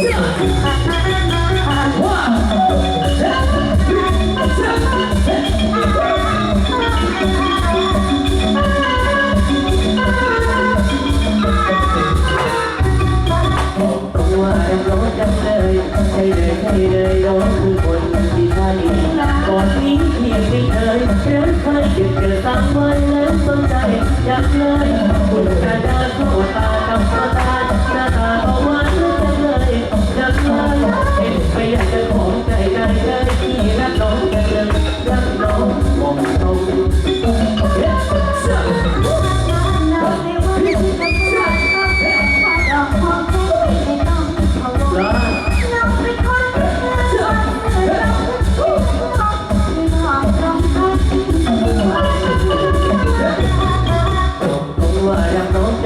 ตัวร้อนจังเลยใช่เลใช่เลยร้อนคือคนที่ใช่ก่อนนี้เพียงไม่เคยเริ่มเคยเก็บเกิดสามวันแล้วสนใจอยากเลยคุณกระดาษเข้าตา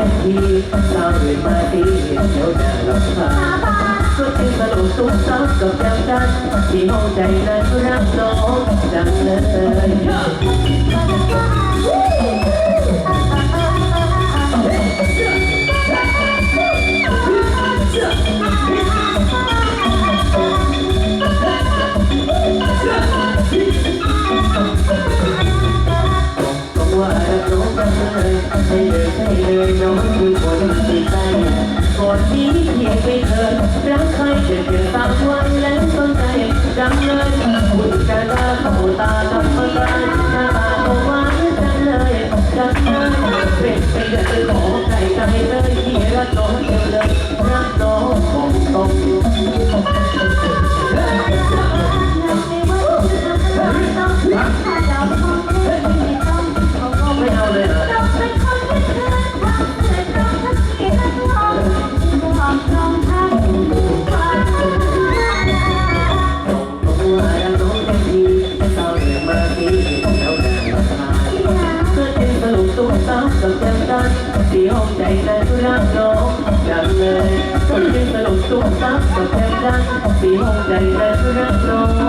รักน้องจังทีสาวเลยมาดีเดี๋ยวหน้าลำพาก็จึงสรุปตุ้มซับกับจำกันที่ห้องใจนั้นรักน้องจังเลย ก่อนนี้เพียงไม่เคยรักใครเพียงเพียงสามวันแล้วสนใจจำเลยคุณกันตาข้าตาธรรมดาหน้าตา ตัวซ้ำกับแก้มกันที่ห้องใจนั้นรักน้องจังเลยเพื่สนุกตัวซ้ำกับแก้มกันที่ห้องใจนั้นรักน้อง